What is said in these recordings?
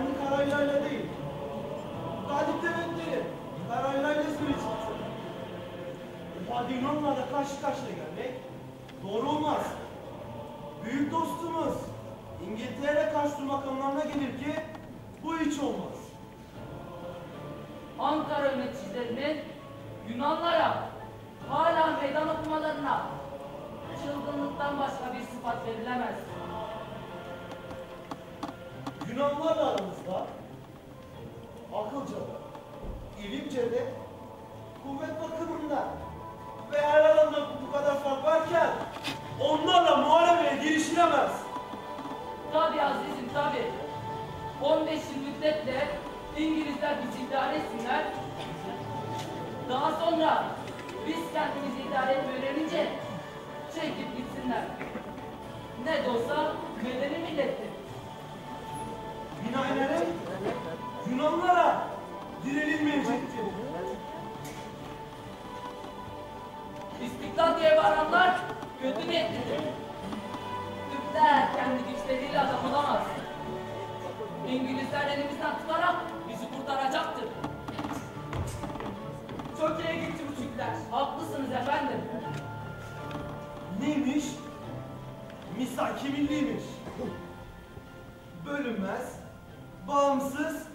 Aynı karaylayla değil. Galip devletleri süre çıktı. Hadi Yunanlarla karşı karşıya gelmek doğru olmaz. Büyük dostumuz İngiltere'ye karşı durmak anlamına gelir ki bu hiç olmaz. Ankara yöneticilerinin Yunanlara hala meydan okumalarına çılgınlıktan başka bir sıfat verilemez. Yunanlarla aramızda akılca da, ilimce de, kuvvet bakımında ve her alanda bu kadar fark varken onlarla muharebeye girişilemez. Tabi azizim tabi. 15 yıl müddetle İngilizler bizi idare etsinler. Daha sonra biz kendimizi idare etmeyi öğrenince elimizden tutarak bizi kurtaracaktır. Çok iyi gitti bu Türkler. Haklısınız efendim. Neymiş? Misaki milliymiş. Bölünmez, bağımsız,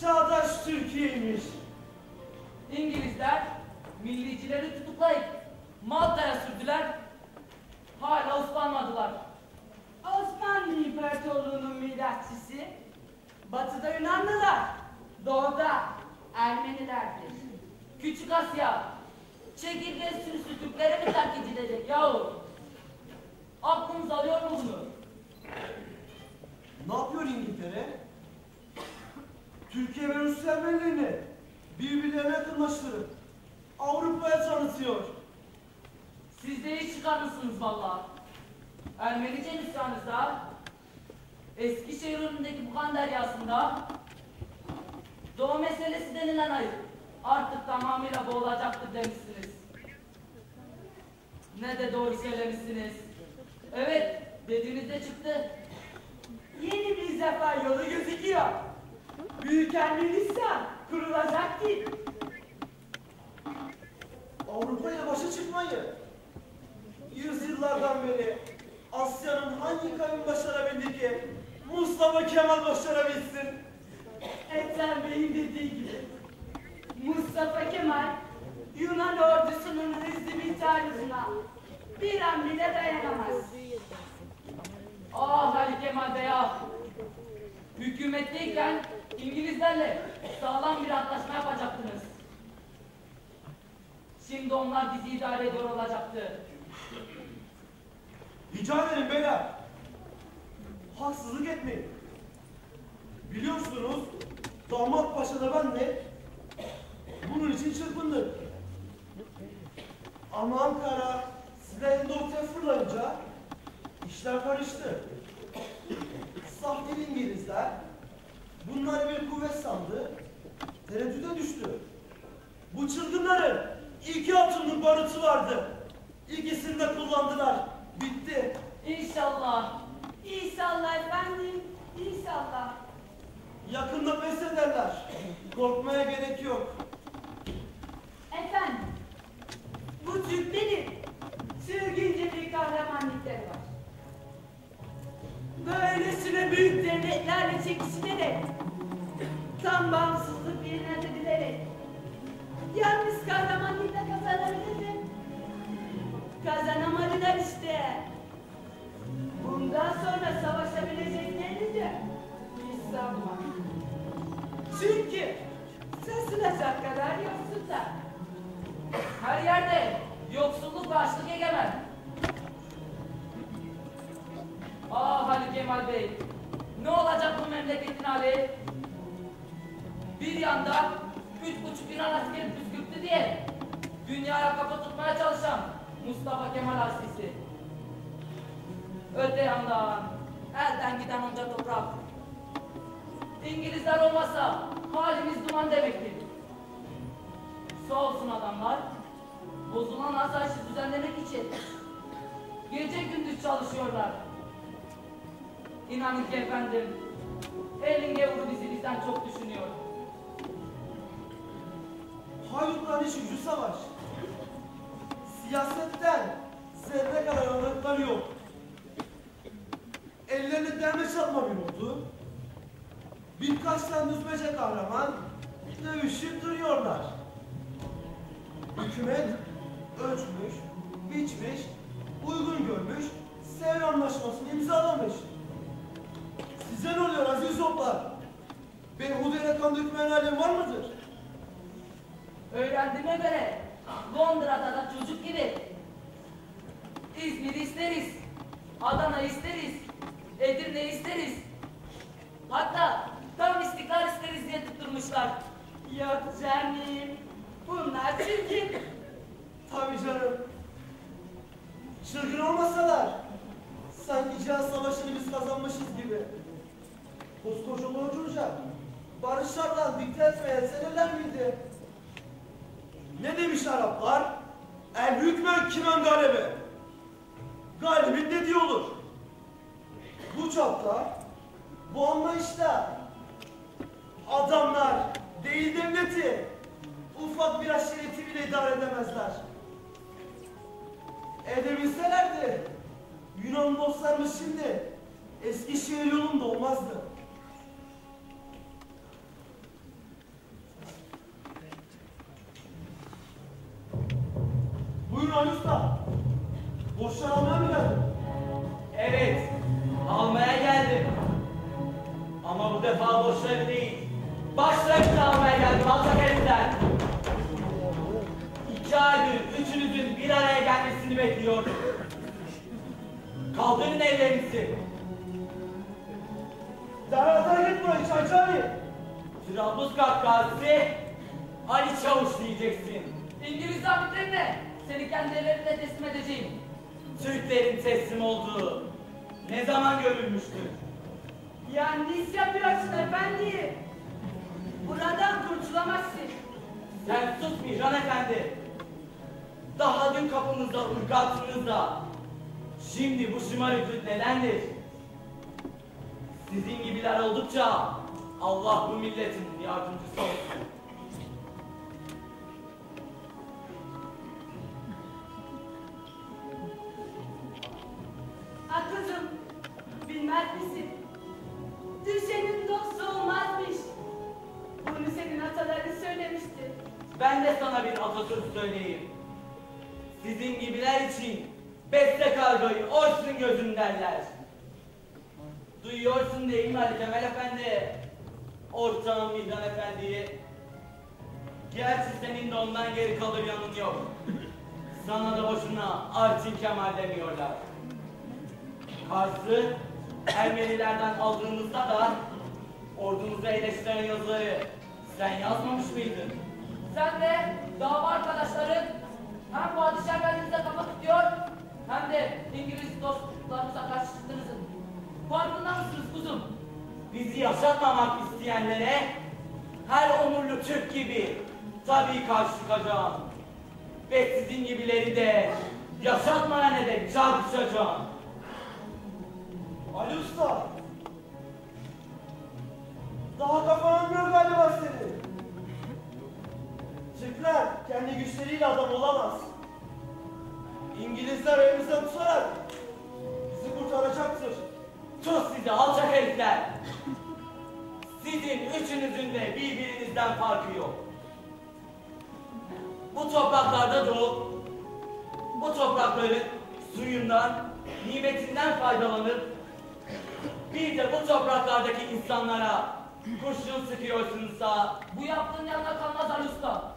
çağdaş Türkiye'ymiş. İngilizler millicileri tutuklayıp Malta'ya sürdüler. Hala uslanmadılar. Osmanlı İmparatorluğu'nun mirasçısı Batı'da Yunanlılar, Doğu'da Ermenilerdir. Küçük Asya çekirge sürüsü Türklere mi terk edilecek yahu? Aklınız alıyor mu bunu? Ne yapıyor İngiltere? Türkiye ve Rusya Ermenilerini birbirlerine yakınlaştırıp Avrupa'ya tanıtıyor. Siz de iyi çıkarmışsınız valla. Ermenice nüsyanınızda, Eskişehir önündeki Bukan deryasında, Doğu meselesi denilen ayıp artık tamamıyla boğulacaktır demişsiniz. Ne de doğru söylemişsiniz. Evet, dediğinizde çıktı. Yeni bir zafer yolu gözüküyor. Büyük Ermenistan kurulacak ki. Avrupa'ya başa çıkmayı yüzyıllardan beri Asya'nın hangi kavim başarabildi ki Mustafa Kemal başarabilsin? Ethem Bey'in dediği gibi. Mustafa Kemal Yunan ordusunun hızlı bir taarruzuna bir an bile dayanamaz. Ah Ali Kemal Bey ah! Hükümetteyken İngilizlerle sağlam bir antlaşma yapacaktınız. Şimdi onlar bizi idare ediyor olacaktı. Rica ederim beyler. Haksızlık etmeyin. Biliyorsunuz damat paşa da ben de bunun için çırpındık. Ama Ankara de ortaya fırlayınca işler karıştı. Sahte İngilizler bunları bir kuvvet sandı, tereddüte düştü. Bu çılgınların iki atımlık barutu vardı. İkisini de kullandılar. Bitti. İnşallah efendim, inşallah. Yakında pes ederler. Korkmaya gerek yok. Efendim, bu Türklerin çılgınca bir kahramanlıkları var. Böylesine büyük devletlerle çekişilerek, tam bağımsızlık ilan edilerek, yalnız kahramanlıkla kazanabilirler. Kazanamadılar işte. Bundan sonra yoksullar. Her yerde yoksulluk ve açlık egemen. Ah Ali Kemal Bey, ne olacak bu memleketin hali? Bir yanda üç buçuk Yunan askeri püskürttü diye dünyaya kafa tutmaya çalışan Mustafa Kemal Arsisi. Öte yandan elden giden onca toprak. İngilizler olmasa halimiz duman demektir. Sağ olsun adamlar, bozulan asayişi düzenlemek için gece gündüz çalışıyorlar. İnanın ki efendim, Pelin Gavur'u dizimizden çok düşünüyor. Haydutların işi gücü savaş. Siyasetten zerre kadar anladıkları yok. Ellerinde derme çatma bir oldu. Birkaç tane düzmece kahraman dövüşüp duruyorlar. Hükümet ölçmüş, biçmiş, uygun görmüş, Sevr Anlaşması'nı imzalamış. Size ne oluyor aziz toplar? Beyhude rakam dökmeyen alem var mıdır? Öğrendiğime göre Londra'da da çocuk gibi. İzmir isteriz. Adana isteriz. Edirne isteriz. Hatta tam istiklal isteriz diye tutturmuşlar. Yok canım. Bunlar çirkin. Tabii canım. Çılgın olmasalar, sanki Cihan Savaşı'nı biz kazanmışız gibi. Koskoca Lordurca, Barış Şart'tan dikte etmeyen seneler miydi? Ne demiş Araplar? El hükmen kimen galebe. Galibin dediği olur. Bu çapta, bu anlayışta adamlar değil devleti, ufak bir aşireti bile idare edemezler. Edebilselerdi, Yunan dostlarımız şimdi Eskişehir yolunda olmazdı. Buyurun Ali Usta. Boşlar aydır üçünüzün bir araya gelmesini bekliyordum. Kaldırın ellerinizi. Derhal git burayı Çaycı Ali. Trablusgarp gazisi Ali Çavuş diyeceksin. İngiliz zabitlerine seni kendi ellerine teslim edeceğim. Türklerin teslim olduğu ne zaman görülmüştür? Yanlış yapıyorsun efendi. Buradan kurtulamazsın. Sen sus Mihran Efendi. Daha dün kapımızda ırgattınız Şimdi bu şımarıklık nedendir? Sizin gibiler oldukça Allah bu milletin yardımcısı olsun. Akızım, bilmez misin? Düşenin dostu olmazmış. Bunu senin ataların söylemişti. Ben de sana bir atasöz söyleyeyim. Sizin gibiler için beste kargayı oysun gözün derler. Duyuyorsun değil mi Ali Kemal Efendi? Ortağım Mihran Efendi'yi. Gerçi senin de ondan geri kalır yanın yok. Sana da boşuna Artin Kemal demiyorlar. Kars'ı Ermenilerden aldığımızda da ordumuzu eleştiren yazıları sen yazmamış mıydın? Sen de dava arkadaşların hem padişah efendimize kafa tutuyor hem de İngiliz dostlarımıza karşı çıktığınızın farkında mısınız kuzum? Bizi yaşatmamak isteyenlere her onurlu Türk gibi tabii karşı çıkacağım. Ve sizin gibileri de yaşatmayana dek çarpışacağım. Ali Usta. Daha kafan almıyor galiba senin. Türkler kendi güçleriyle adam olamaz. İngilizler elimizden tutarak bizi kurtaracaktır. Sus sizi alçak herifler. Sizin üçünüzün de birbirinizden farkı yok. Bu topraklarda doğup, bu toprakların suyundan, nimetinden faydalanıp, bir de bu topraklardaki insanlara kurşun sıkıyorsunuzsa Bu yaptığın yanına kalmaz Ali Usta.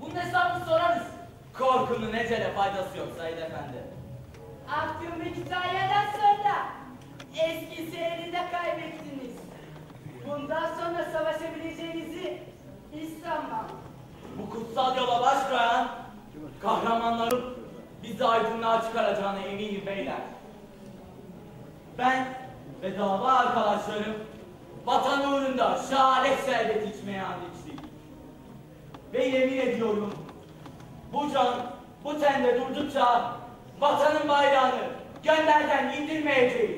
Bunun hesabını sorarız. Korkunun ecele faydası yok Said Efendi. Aklımı hikayeden sonra eski seyrini de kaybettiniz. Bundan sonra savaşabileceğinizi hiç sanmam. Bu kutsal yola baş koyan kahramanların bizi aydınlığa çıkaracağına eminim beyler. Ben ve dava arkadaşlarım vatan uğrunda şehadet şerbet içmeye and içtik. Ve yemin ediyorum bu can bu tende durdukça vatanın bayrağını gönderden indirmeyeceğiz.